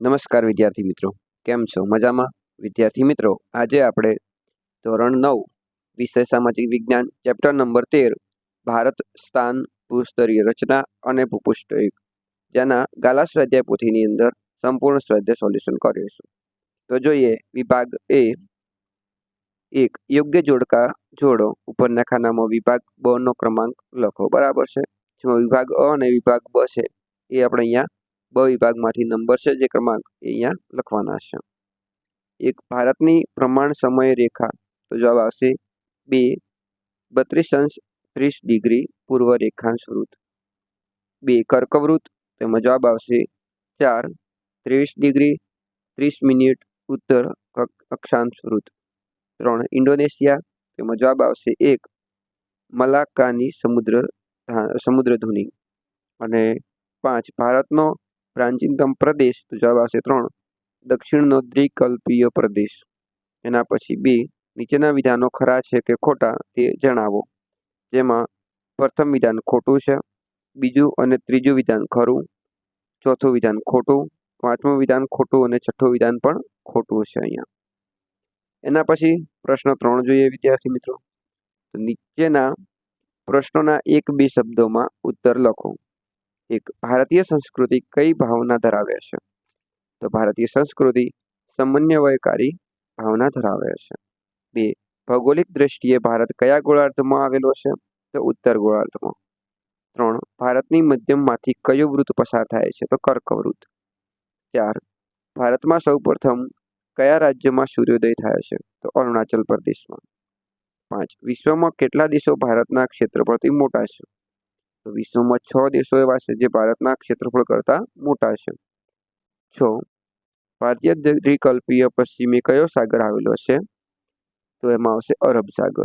નમસ્કાર વિદ્યાર્થી મિત્રો. કેમ છો? મજામાં? વિદ્યાર્થી મિત્રો, આજે આપણે ધોરણ નવ, વિષય સામાજિક વિજ્ઞાન, ચેપ્ટર નંબર તેર, ભારત સ્થાન ભૂસ્તરીય રચના અને ભૂપુષ્ઠ જેના ગાલા સ્વાધ્યાય પોથીની અંદર સંપૂર્ણ સ્વાધ્યાય સોલ્યુશન કરીશું. તો જોઈએ, વિભાગ એ, એક, યોગ્ય જોડકા જોડો, ઉપરના ખાનામાં વિભાગ બ નો ક્રમાંક લખો. બરાબર છે? જેમાં વિભાગ અ અને વિભાગ બ છે. એ આપણે અહીંયા બ વિભાગમાંથી નંબર છે જે ક્રમાંક એ અહીંયા લખવાના છે. એક ભારતની પ્રમાણ સમય રેખા, તો જવાબ આવશે બે બત્રીસ અંશ ત્રીસ ડિગ્રી પૂર્વ રેખાંશ વૃત્ત બે કર્કવૃત્ત, તેમાં જવાબ આવશે ચાર ત્રેવીસ ડિગ્રી ત્રીસ મિનિટ ઉત્તર અક- અક્ષાંશ વૃત્ત ત્રણ ઇન્ડોનેશિયા, તેમાં જવાબ આવશે એક મલાક્કાની સમુદ્ર સમુદ્ર ધુની અને પાંચ ભારતનો પ્રાચીનતમ પ્રદેશ તો જવાબ આવશે ત્રણ. દક્ષિણનો દ્વિકલ્પીય પ્રદેશ. એના પછી બે, નીચેના વિધાનો ખરા છે કે ખોટા તે જણાવો. જેમાં પ્રથમ વિધાન ખોટું છે, બીજું અને ત્રીજું વિધાન ખરું, ચોથું વિધાન ખોટું, પાંચમું વિધાન ખોટું અને છઠ્ઠું વિધાન પણ ખોટું છે અહીંયા. એના પછી પ્રશ્ન ત્રણ જોઈએ વિદ્યાર્થી મિત્રો. નીચેના પ્રશ્નોના એક બે શબ્દોમાં ઉત્તર લખો. એક ભારતીય સંસ્કૃતિ કઈ ભાવના ધરાવે છે? તો ભારતીય સંસ્કૃતિ સમન્વયકારી ભાવના ધરાવે છે. બે, ભૌગોલિક દ્રષ્ટિએ ભારત કયા ગોળાર્ધમાં આવેલો છે? તો ઉત્તર ગોળાર્ધમાં. ત્રણ, ભારતની મધ્યમમાંથી કયું વૃત્ત પસાર થાય છે? તો કર્કવૃત્ત ચાર, ભારતમાં સૌપ્રથમ કયા રાજ્યમાં સૂર્યોદય થાય છે? તો અરુણાચલ પ્રદેશમાં. પાંચ, વિશ્વમાં કેટલા દેશો ભારતના ક્ષેત્રફળથી મોટા છે? વિશ્વમાં છ દેશો એવા છે જે ભારતના ક્ષેત્રફળ કરતાં મોટા છે. છ. ભારતીય દ્વિકલ્પીય પશ્ચિમે કયો સાગર આવેલો છે? તો એમાં આવશે અરબ સાગર.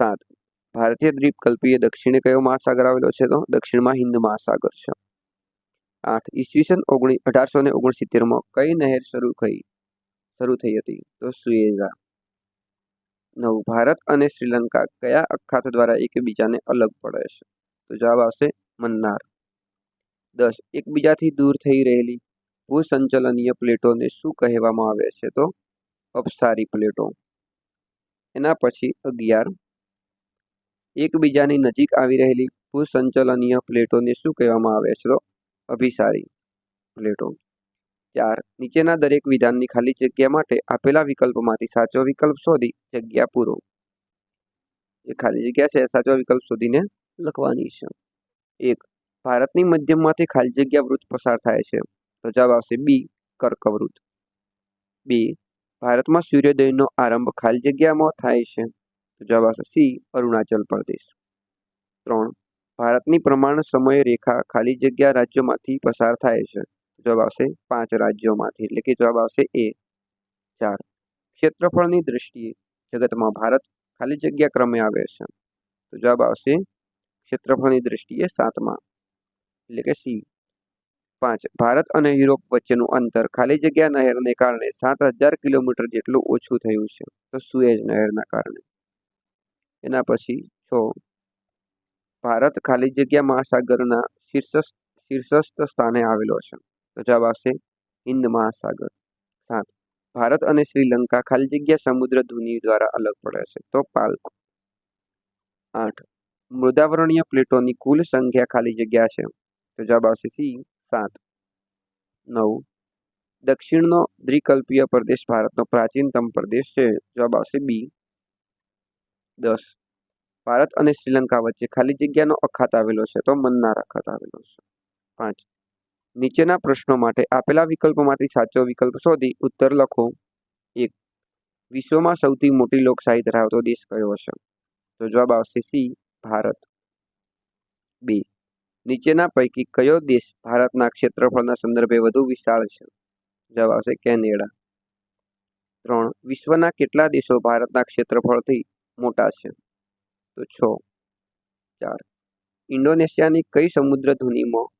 સાત. ભારતીય દ્વીપકલ્પીય દક્ષિણે કયો મહાસાગર આવેલો છે તો? દક્ષિણમાં હિન્દ મહાસાગર છે. આઠ. ઈસવીસન ઓગણી અઢારસો ને ઓગણસિત્તેરમાં કઈ નહેર શરૂ થઈ? શરૂ થઈ હતી તો સુએઝા. નવ ભારત અને શ્રીલંકા કયા અખાત દ્વારા એકબીજાને અલગ પડે છે? તો જવાબ આવશે મન્નાર. દસ, એકબીજાથી દૂર થઈ રહેલી ભૂસંચલનીય પ્લેટોને શું કહેવામાં આવે છે? તો અપસારી પ્લેટો. એના પછી અગિયાર, એકબીજાની નજીક આવી રહેલી ભૂસંચલનીય પ્લેટોને શું કહેવામાં આવે છે? તો અભિસારી પ્લેટો. ચાર. નીચેના દરેક વિધાનની ખાલી જગ્યા માટે આપેલા વિકલ્પમાંથી સાચો વિકલ્પ શોધી જગ્યા પૂરો. જે ખાલી જગ્યા છે, સાચો વિકલ્પ શોધીને લખવાની છે. એક, ભારતની મધ્યમમાંથી ખાલી જગ્યા વૃત્ત પસાર થાય છે. તો જવાબ આવશે બી, કર્કવૃત્ત. બે, ભારતમાં સૂર્યોદયનો આરંભ ખાલી જગ્યામાં થાય છે. તો જવાબ આવશે સી, અરુણાચલ પ્રદેશ. ત્રણ, ભારતની પ્રમાણ સમય રેખા ખાલી જગ્યા રાજ્યોમાંથી પસાર થાય છે. જવાબ આવશે પાંચ રાજ્યોમાંથી. એટલે કે જવાબ આવશે એ ચાર. ક્ષેત્રફળની દ્રષ્ટિએ જગતમાં ભારત ખાલી જગ્યા ક્રમે આવે છે. તો જવાબ આવશે ક્ષેત્રફળની દ્રષ્ટિએ સાતમાં. એટલે કે સી. પાંચ. ભારત અને યુરોપ વચ્ચેનું અંતર ખાલી જગ્યા નહેરને કારણે સાત હજાર કિલોમીટર જેટલું ઓછું થયું છે. તો સુએજ નહેરના કારણે? એના પછી છ. ભારત ખાલી જગ્યા મહાસાગરના શીર્ષ શીર્ષસ્થ સ્થાને આવેલો છે. તો જવાબ હિન્દ મહાસાગર. સાત. ભારત અને શ્રીલંકા ખાલી જગ્યા સમુદ્ર ધુની દ્વારા અલગ પડે છે. તો પાલ્ક. આઠ. મૃદાવરણીય પ્લેટોની કુલ સંખ્યા ખાલી જગ્યા છે. તો જવાબ આવશે સી. સાત. નવ. દક્ષિણનો દ્વિકલ્પીય પ્રદેશ ભારતનો પ્રાચીનતમ પ્રદેશ છે. જવાબ આવશે બી. દસ. ભારત અને શ્રીલંકા વચ્ચે ખાલી જગ્યાનો અખાત આવેલો છે. તો મન્નાર અખાત આવેલો છે. પાંચ. નીચેના પ્રશ્નો માટે આપેલા વિકલ્પોમાંથી સાચો વિકલ્પ શોધી ઉત્તર લખો. એક, વિશ્વમાં સૌથી મોટી લોકશાહી ધરાવતો દેશ કયો હશે? તો જવાબ આવશે સી, ભારત. બે, નીચેના પૈકી કયો દેશ ભારતના ક્ષેત્રફળના સંદર્ભે વધુ વિશાળ છે? જવાબ આવશે કેનેડા. ત્રણ, વિશ્વના કેટલા દેશો ભારતના ક્ષેત્રફળથી મોટા છે? તો છ, ચાર, ઇન્ડોનેશિયાની કઈ સમુદ્ર ધુનીમાં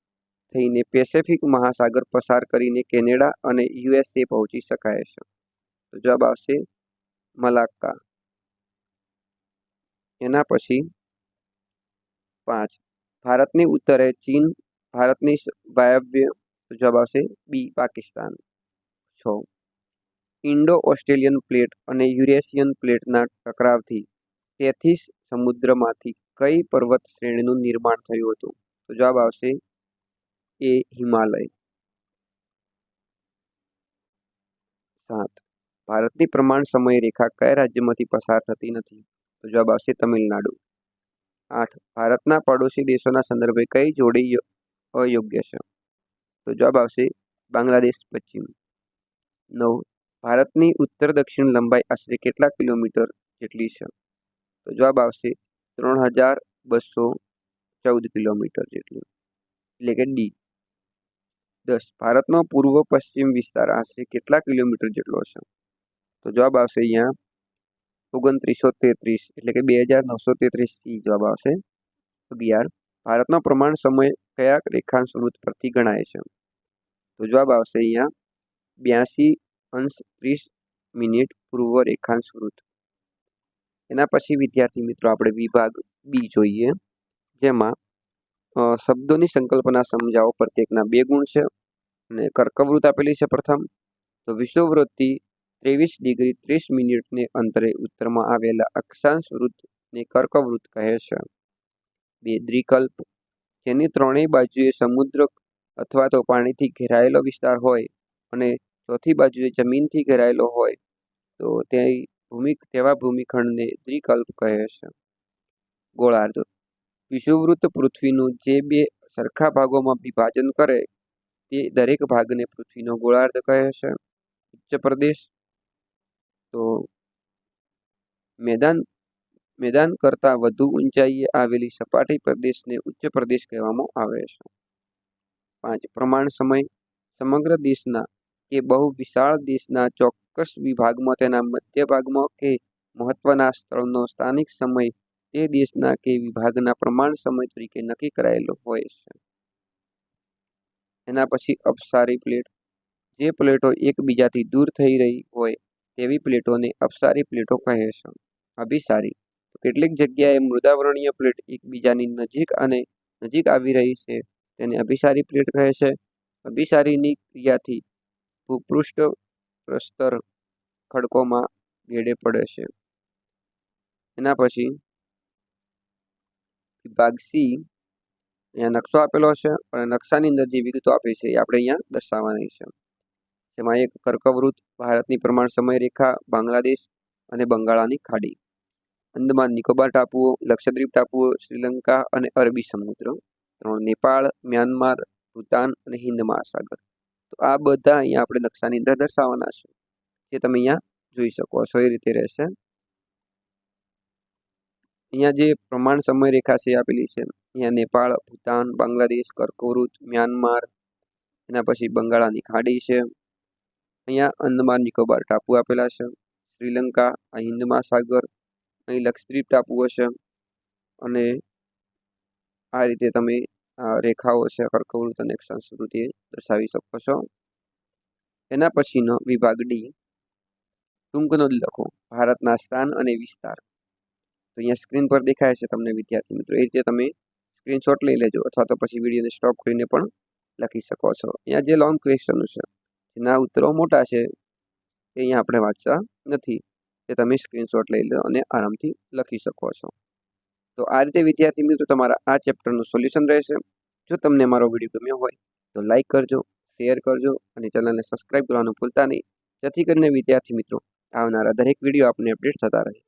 થઈને પેસેફિક મહાસાગર પસાર કરીને કેનેડા અને યુએસએ પહોંચી શકાય છે. તો જવાબ આવશે મલાક્કા. એના પછી પાંચ. ભારતની ઉત્તરે ચીન, ભારતની વાયવ્ય જવાબ આવશે બી, પાકિસ્તાન. છ. ઇન્ડો ઓસ્ટ્રેલિયન પ્લેટ અને યુરેશિયન પ્લેટના ટકરાવથી તેથીસ સમુદ્રમાંથી કઈ પર્વત શ્રેણીનું નિર્માણ થયું હતું? તો જવાબ આવશે એ હિમાલય સાત ભારતની પ્રમાણ સમય રેખા કયા રાજ્યમાંથી પસાર થતી નથી? તો જવાબ આવશે તમિલનાડુ. આઠ. ભારતના પડોશી દેશોના સંદર્ભે કઈ જોડી ય- અયોગ્ય છે? તો જવાબ આવશે બાંગ્લાદેશ પશ્ચિમ. નવ. ભારતની ઉત્તર દક્ષિણ લંબાઈ આશરે કેટલા કિલોમીટર જેટલી છે? તો જવાબ આવશે ત્રણ હજાર બસો ચૌદ કિલોમીટર જેટલી. એટલે કે ડી. દસ. ભારતનો પૂર્વ પશ્ચિમ વિસ્તાર આશરે કેટલા કિલોમીટર જેટલો છે? તો જવાબ આવશે અહીંયા ઓગણત્રીસો તેત્રીસ એટલે કે બે હજાર નવસો તેત્રીસથી જવાબ આવશે અગિયાર. ભારતનો પ્રમાણ સમય કયા રેખાંશ વૃત્ત પરથી ગણાય છે? તો જવાબ આવશે અહીંયા બ્યાસી અંશ ત્રીસ મિનિટ પૂર્વ રેખાંશ વૃત્ત એના પછી વિદ્યાર્થી મિત્રો આપણે વિભાગ બી જોઈએ, જેમાં શબ્દોની સંકલ્પના સમજાવો પ્રત્યેકના બે ગુણ છે અને કર્કવૃત્ત આપેલી છે પ્રથમ. તો વિષુવવૃત્તિ ત્રેવીસ ડિગ્રી ત્રીસ મિનિટને અંતરે ઉત્તરમાં આવેલા અક્ષાંશ વૃત્તને કર્કવૃત્ત કહે છે. બે, દ્વિકલ્પ. જેની ત્રણેય બાજુએ સમુદ્ર અથવા તો પાણીથી ઘેરાયેલો વિસ્તાર હોય અને ચોથી બાજુએ જમીનથી ઘેરાયેલો હોય, તો તે ભૂમિ તેવા ભૂમિખંડને દ્વિકલ્પ કહે છે. ગોળાર્ધ. વિષુવવૃત્ત પૃથ્વીનું જે બે સરખા ભાગોમાં વિભાજન કરે તે દરેક ભાગને પૃથ્વીનો ગોળાર્ધ કહે છે. ઉચ્ચ પ્રદેશ. તો મેદાન મેદાન કરતાં વધુ ઊંચાઈએ આવેલી સપાટી પ્રદેશને ઉચ્ચ પ્રદેશ કહેવામાં આવે છે. પાંચ, પ્રમાણ સમય. સમગ્ર દેશના કે બહુ વિશાળ દેશના ચોક્કસ વિભાગમાં તેના મધ્ય ભાગમાં કે મહત્વના સ્થળનો સ્થાનિક સમય તે દેશના કે વિભાગના પ્રમાણ સમય તરીકે નક્કી કરાયેલો હોય છે. એના પછી અપસારી પ્લેટ. જે પ્લેટો એકબીજાથી દૂર થઈ રહી હોય તેવી પ્લેટોને અપસારી પ્લેટો કહે છે. અભિસારી. કેટલીક જગ્યાએ મૃદાવરણીય પ્લેટ એકબીજાની નજીક અને નજીક આવી રહી છે તેને અભિસારી પ્લેટ કહે છે. અભિસારીની ક્રિયાથી ભૂપૃષ્ઠ પ્રસ્તર ખડકોમાં ભેડે પડે છે. એના પછી વિભાગ અહીંયા નકશો આપેલો છે અને નકશાની અંદર જે વિગતો આપી છે એ આપણે અહીંયા દર્શાવવાની છે. જેમાં એક કર્કવૃત્ત ભારતની પ્રમાણ સમયરેખા, બાંગ્લાદેશ અને બંગાળાની ખાડી. અંદમાન નિકોબાર ટાપુઓ, લક્ષદ્વીપ ટાપુઓ, શ્રીલંકા અને અરબી સમુદ્ર. ત્રણ નેપાળ, મ્યાનમાર, ભૂતાન અને હિન્દ મહાસાગર. તો આ બધા અહીંયા આપણે નકશાની અંદર દર્શાવવાના છે. જે તમે અહીંયા જોઈ શકો છો એ રીતે રહેશે. અહીંયા જે પ્રમાણ સમય રેખા છે આપેલી છે, અહીંયા નેપાળ, ભૂતાન, બાંગ્લાદેશ, કર્કવૃત, મ્યાનમાર, એના પછી બંગાળાની ખાડી છે, અહીંયા અંદમાન નિકોબાર ટાપુ આપેલા છે, શ્રીલંકા, આ હિન્દ મહાસાગર, અહીં લક્ષદ્વીપ ટાપુઓ છે, અને આ રીતે તમે રેખાઓ છે, કર્કવૃત અને સંસ્કૃતિ દર્શાવી શકો છો. એના પછીનો વિભાગ ડી, ટૂંકનો લખો, ભારતના સ્થાન અને વિસ્તાર. તો અહીંયા સ્ક્રીન પર દેખાય છે તમને વિદ્યાર્થી મિત્રો. એ રીતે તમે સ્ક્રીનશોટ લઈ લેજો અથવા તો પછી વિડીયોને સ્ટોપ કરીને પણ લખી શકો છો. અહીંયા જે લોંગ ક્વેશ્ચનો છે એના ઉત્તરો મોટા છે, એ અહીંયા આપણે વાંચતા નથી. એ તમે સ્ક્રીનશોટ લઈ લો અને આરામથી લખી શકો છો. તો આ રીતે વિદ્યાર્થી મિત્રો તમારા આ ચેપ્ટરનું સોલ્યુશન રહેશે. જો તમને મારો વીડિયો ગમ્યો હોય, તો લાઈક કરજો શેર કરજો અને ચેનલને સબસ્ક્રાઈબ કરવાનું ભૂલતા નહીં. જેથી કરીને વિદ્યાર્થી મિત્રો આવનારા દરેક વીડિયો આપને અપડેટ થતા રહે.